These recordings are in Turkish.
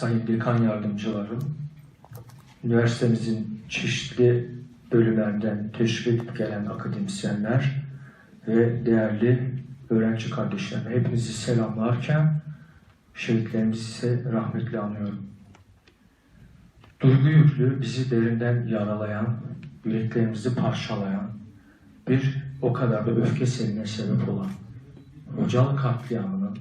sayın dekan yardımcılarım, üniversitemizin çeşitli bölümlerinden teşrif edip gelen akademisyenler ve değerli öğrenci kardeşlerim hepinizi selamlarken şehitlerimizi ise rahmetle anıyorum. Duygu yüklü, bizi derinden yaralayan, yüreklerimizi parçalayan, bir o kadar da öfke seline sebep olan Hocalı katliamının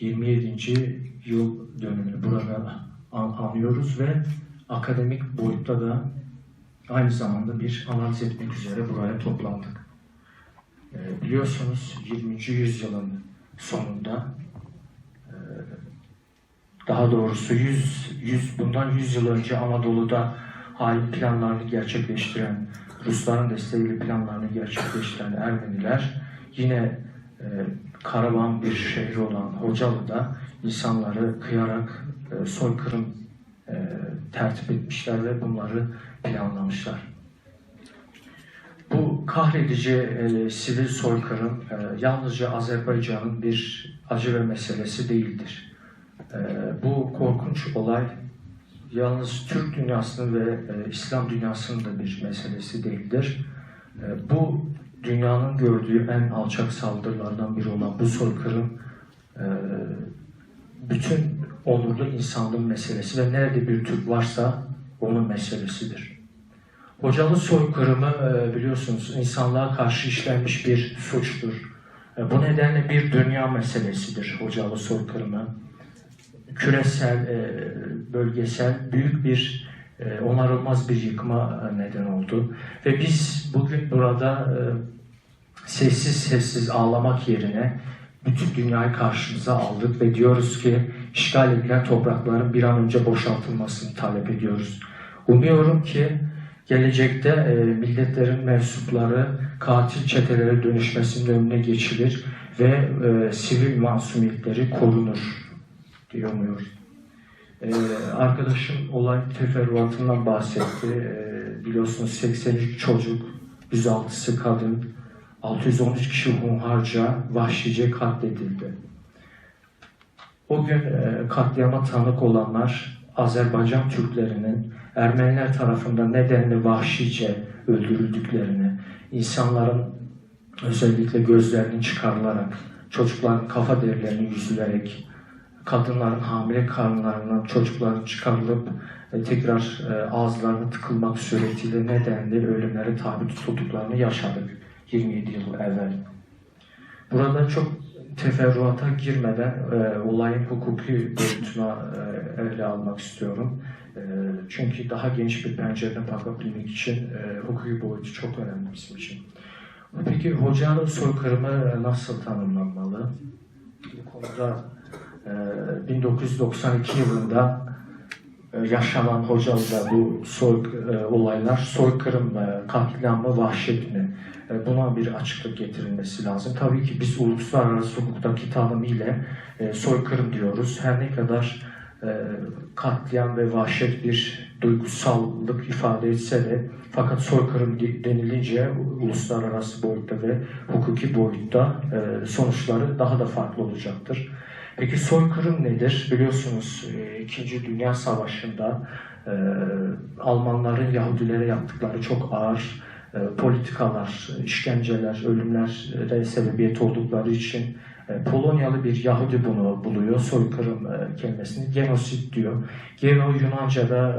27. yıl dönümünü burada an- anıyoruz ve akademik boyutta da aynı zamanda bir analiz etmek üzere buraya toplandık. Ee, biliyorsunuz 20. yüzyılın sonunda e, daha doğrusu 100, 100 bundan 100 yıl önce Anadolu'da hain planlarını gerçekleştiren Rusların desteğiyle planlarını gerçekleştiren Ermeniler yine e, karavan bir şehir olan Hocalı'da insanları kıyarak e, soykırım e, tertip etmişler ve bunları planlamışlar. Bu kahredici e, sivil soykırım e, yalnızca Azerbaycan'ın bir acı ve meselesi değildir. E, bu korkunç olay yalnız Türk dünyasının ve e, İslam dünyasının da bir meselesi değildir. E, bu dünyanın gördüğü en alçak saldırılardan biri olan bu soykırım e, bütün onurlu insanlığın meselesi ve nerede bir Türk varsa onun meselesidir. Hocalı soykırımı e, biliyorsunuz insanlığa karşı işlenmiş bir suçtur. E, Bu nedenle bir dünya meselesidir Hocalı soykırımı. Küresel, bölgesel büyük bir onarılmaz bir yıkıma e, neden oldu. Ve biz bugün burada e, sessiz sessiz ağlamak yerine bütün dünyayı karşımıza aldık ve diyoruz ki işgal edilen toprakların bir an önce boşaltılmasını talep ediyoruz. Umuyorum ki gelecekte e, milletlerin mensupları katil çetelere dönüşmesinin önüne geçilir ve sivil masumiyetleri korunur diye umuyoruz. E, arkadaşım olay teferruatından bahsetti. E, biliyorsunuz 83 çocuk, 106'sı kadın, 613 kişi hunharca, vahşice katledildi. O gün e, katliama tanık olanlar Azerbaycan Türklerinin Ermeniler tarafından nedenli vahşice öldürüldüklerini, insanların özellikle gözlerinin çıkarılarak, çocukların kafa derilerinin yüzülerek, kadınların hamile karınlarından çocukların çıkarılıp e, tekrar e, ağızlarına tıkılmak suretiyle nedenli ölümlere tabi tutulduklarını yaşadık 27 yıl evvel. Burada çok teferruata girmeden e, olayın hukuki boyutuna e, ele almak istiyorum. E, çünkü daha geniş bir pencereden bakabilmek için e, hukuki boyutu çok önemli bizim için. Peki hocanın soykırımı nasıl tanımlanmalı? Bu konuda 1992 yılında e, yaşanan Hocalı'da bu soy, e, olaylar soykırım mı, katliam mı, vahşet mi? E, buna bir açıklık getirilmesi lazım. Tabii ki biz uluslararası hukuktaki tanımıyla e, soykırım diyoruz. Her ne kadar e, katliam ve vahşet bir duygusallık ifade etse de fakat soykırım de- denilince uluslararası boyutta ve hukuki boyutta e, sonuçları daha da farklı olacaktır. Peki soykırım nedir? Biliyorsunuz e, İkinci Dünya Savaşı'nda e, Almanların Yahudilere yaptıkları çok ağır e, politikalar, işkenceler, ölümlere sebebiyet oldukları için Polonyalı bir Yahudi bunu buluyor. Soykırım kelimesini genosit diyor. Geno Yunanca'da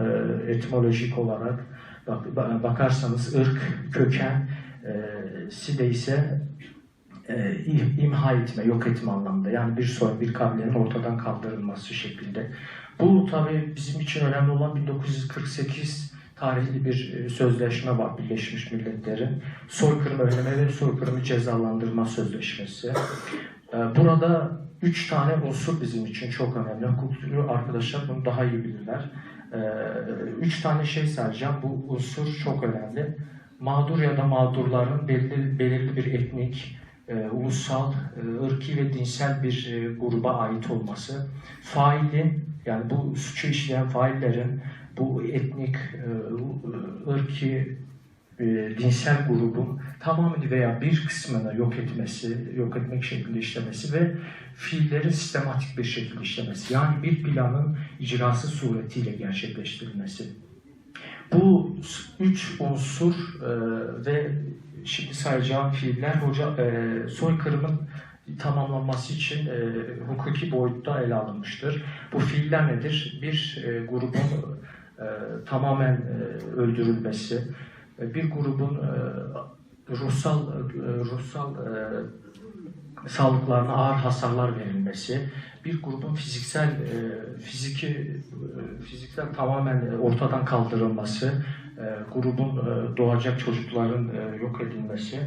etimolojik olarak bak, ba- bakarsanız ırk, köken, e, side ise e, im- imha etme, yok etme anlamında. Yani bir soy, bir kabilenin ortadan kaldırılması şeklinde. Bu tabii bizim için önemli olan 1948 tarihli bir e, sözleşme var Birleşmiş Milletler'in. Soykırımı önleme ve soykırımı cezalandırma sözleşmesi. E, Burada üç tane unsur bizim için çok önemli. Hukukçu arkadaşlar bunu daha iyi bilirler. Üç tane şey sayacağım. Bu unsur çok önemli. Mağdur ya da mağdurların belirli, belirli bir etnik, e, ulusal, e, ırki ve dinsel bir e, gruba ait olması. Failin, yani bu suçu işleyen faillerin bu etnik, e, ırki e, dinsel grubun tamamını veya bir kısmını yok etmesi, yok etmek şeklinde işlemesi ve fiillerin sistematik bir şekilde işlemesi. Yani bir planın icrası suretiyle gerçekleştirilmesi. Bu üç unsur e, ve şimdi sayacağım fiiller hoca e, soykırımın tamamlanması için e, hukuki boyutta ele alınmıştır. Bu fiiller nedir? Bir e, grubun e, tamamen e, öldürülmesi, e, bir grubun e, ruhsal e, ruhsal e, sağlıklarına ağır hasarlar verilmesi, bir grubun fiziksel e, fiziki e, fiziksel tamamen e, ortadan kaldırılması, grubun doğacak çocukların yok edilmesi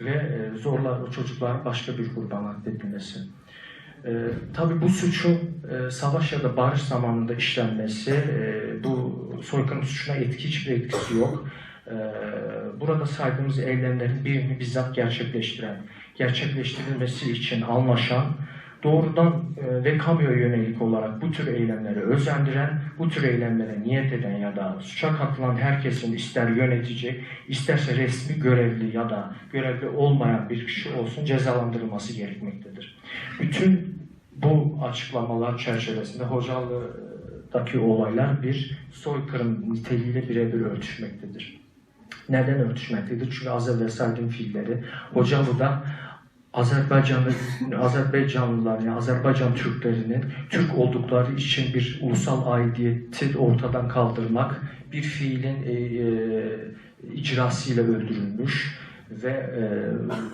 ve zorla o çocukların başka bir gruba nakledilmesi. E, tabii bu suçun e, savaş ya da barış zamanında işlenmesi, e, bu soykırım suçuna etki hiçbir etkisi yok. E, burada saydığımız eylemlerin birini bizzat gerçekleştiren, gerçekleştirilmesi için anlaşan, doğrudan e, ve kamuya yönelik olarak bu tür eylemleri özendiren, bu tür eylemlere niyet eden ya da suça katılan herkesin ister yönetici, isterse resmi görevli ya da görevli olmayan bir kişi olsun cezalandırılması gerekmektedir. Bütün bu açıklamalar çerçevesinde Hocalı'daki olaylar bir soykırım niteliğiyle birebir örtüşmektedir. Neden örtüşmektedir? Çünkü az evvel saydığım fiilleri Hocalı'da Azerbaycanlı Azerbaycanlılar yani Azerbaycan Türklerinin Türk oldukları için bir ulusal aidiyeti ortadan kaldırmak, bir fiilin e, e, icrasıyla öldürülmüş ve e,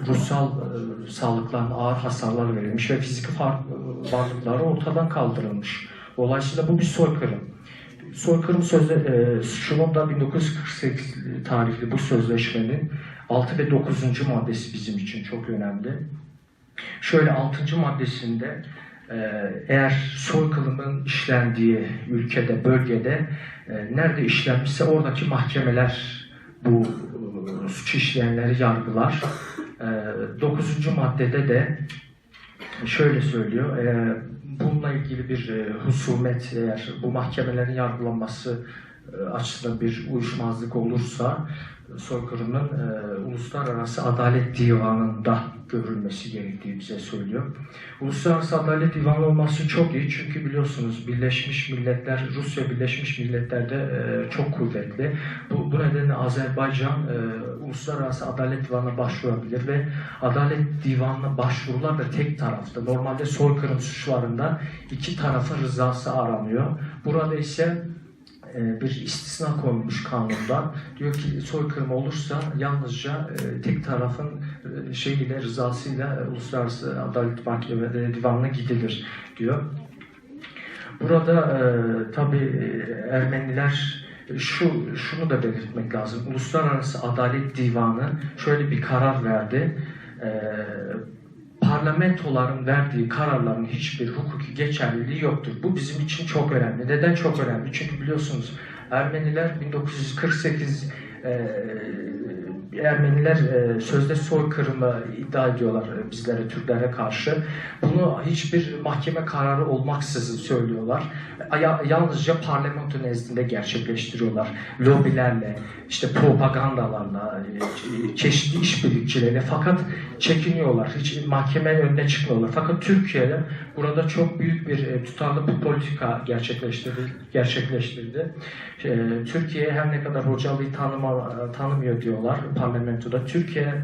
ruhsal e, sağlıklarına ağır hasarlar verilmiş ve fiziki far- varlıkları ortadan kaldırılmış. Dolayısıyla bu bir soykırım. Soykırım sözde, e, şunun da 1948 tarihli bu sözleşmenin 6 ve 9. maddesi bizim için çok önemli. Şöyle 6. maddesinde e, eğer soykırımın işlendiği ülkede, bölgede e, nerede işlenmişse oradaki mahkemeler bu e, suç işleyenleri yargılar. E, 9. maddede de şöyle söylüyor, e, bununla ilgili bir e, husumet eğer bu mahkemelerin yargılanması e, açısından bir uyuşmazlık olursa soykırımın e, Uluslararası Adalet Divanı'nda görülmesi gerektiği bize söylüyor. Uluslararası Adalet Divanı olması çok iyi çünkü biliyorsunuz Birleşmiş Milletler, Rusya Birleşmiş Milletler'de e, çok kuvvetli. Bu, bu nedenle Azerbaycan e, Uluslararası Adalet Divanı'na başvurabilir ve Adalet Divanı'na başvurular da tek tarafta. Normalde soykırım suçlarında iki tarafın rızası aranıyor. Burada ise e, bir istisna konmuş kanunda. Diyor ki soykırım olursa yalnızca e, tek tarafın e, şeyiyle rızasıyla Uluslararası Adalet Mahkemeleri Divanı'na gidilir diyor. Burada tabi Ermeniler şu şunu da belirtmek lazım. Uluslararası Adalet Divanı şöyle bir karar verdi. E, parlamentoların verdiği kararların hiçbir hukuki geçerliliği yoktur. Bu bizim için çok önemli. Neden çok önemli? Çünkü biliyorsunuz Ermeniler 1948 e, Ermeniler e, sözde soykırımı iddia ediyorlar e, bizlere, Türklere karşı. Bunu hiçbir mahkeme kararı olmaksızın söylüyorlar. Ya- yalnızca parlamento nezdinde gerçekleştiriyorlar. Lobilerle, işte propagandalarla, e, çeşitli işbirlikçileriyle fakat çekiniyorlar. Hiç mahkeme önüne çıkmıyorlar. Fakat Türkiye'de burada çok büyük bir e, tutarlı bir politika gerçekleştirdi. gerçekleştirdi. E, Türkiye her ne kadar Hocalı'yı tanıma, tanımıyor diyorlar parlamentoda. Türkiye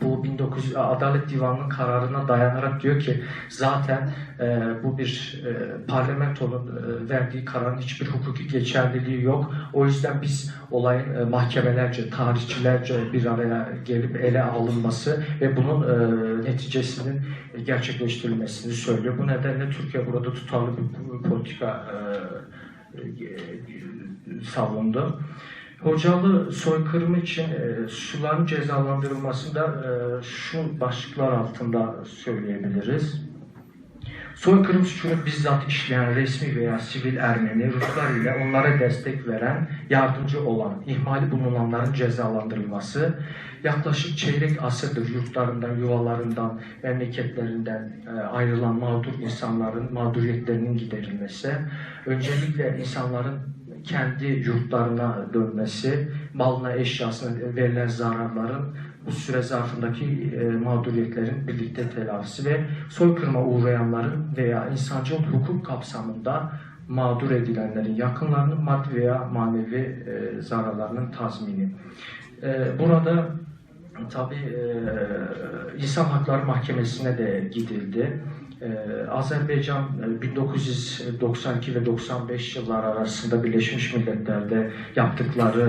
bu 1900 Adalet Divanı'nın kararına dayanarak diyor ki zaten e, bu bir e, parlamentonun e, verdiği kararın hiçbir hukuki geçerliliği yok. O yüzden biz olayın e, mahkemelerce, tarihçilerce bir araya gelip ele alınması ve bunun e, neticesinin gerçekleştirilmesini söylüyor. Bu nedenle Türkiye burada tutarlı bir politika e, e, savundu. Hocalı soykırımı için e, suçluların cezalandırılmasında e, şu başlıklar altında söyleyebiliriz. Soykırım suçunu bizzat işleyen resmi veya sivil Ermeni, Ruslar ile onlara destek veren, yardımcı olan, ihmali bulunanların cezalandırılması, yaklaşık çeyrek asırdır yurtlarından, yuvalarından, memleketlerinden e, ayrılan mağdur insanların mağduriyetlerinin giderilmesi, öncelikle insanların kendi yurtlarına dönmesi, malına, eşyasına verilen zararların bu süre zarfındaki e, mağduriyetlerin birlikte telafisi ve soykırıma uğrayanların veya insancıl hukuk kapsamında mağdur edilenlerin yakınlarının maddi veya manevi e, zararlarının tazmini. E, burada tabii e, İnsan Hakları Mahkemesi'ne de gidildi. Ee, Azerbaycan e, 1992 ve 95 yıllar arasında Birleşmiş Milletler'de yaptıkları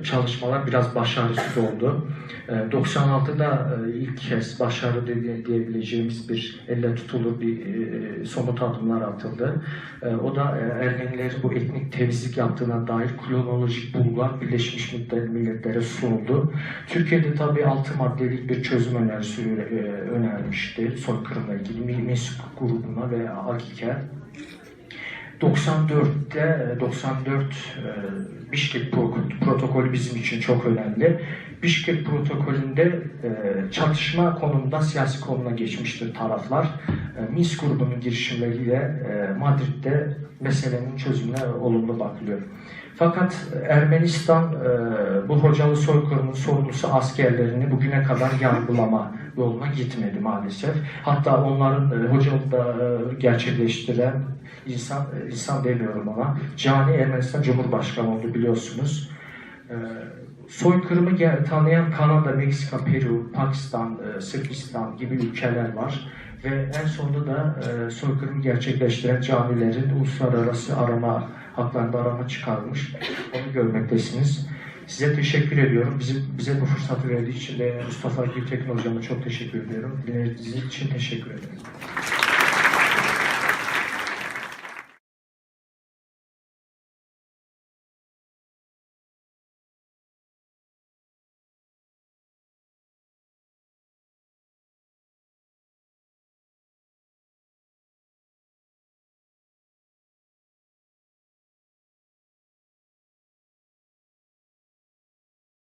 e, çalışmalar biraz başarısız oldu. E, 96'da e, ilk kez başarı diye- diyebileceğimiz bir elle tutulur bir e, somut adımlar atıldı. E, o da e, Ermenilerin bu etnik temizlik yaptığına dair kronolojik bulgular Birleşmiş Milletler'e sunuldu. Türkiye'de tabii 6 maddelik bir çözüm önerisi e, önermişti soykırımla ilgili Minsk grubuna ve Akike. 94'te 94 e, Bişkek Pro- protokolü bizim için çok önemli. Bişkek protokolünde e, çatışma konumunda siyasi konuma geçmiştir taraflar. E, Minsk grubunun girişimleriyle e, Madrid'de meselenin çözümüne olumlu bakılıyor. Fakat Ermenistan e, bu hocalı soykırımın sorumlusu askerlerini bugüne kadar yargılama yoluna gitmedi maalesef. Hatta onların hocalıkta gerçekleştiren insan, insan demiyorum ona, Cani Ermenistan Cumhurbaşkanı oldu biliyorsunuz. Soykırımı tanıyan Kanada, Meksika, Peru, Pakistan, Sırbistan gibi ülkeler var. Ve en sonunda da e, soykırımı gerçekleştiren camilerin uluslararası arama haklarında arama çıkarmış. Onu görmektesiniz. Size teşekkür ediyorum. Bizi, bize bu fırsatı verdiği için de Mustafa Gültekin Hocam'a çok teşekkür ediyorum. Dinlediğiniz için teşekkür ederim.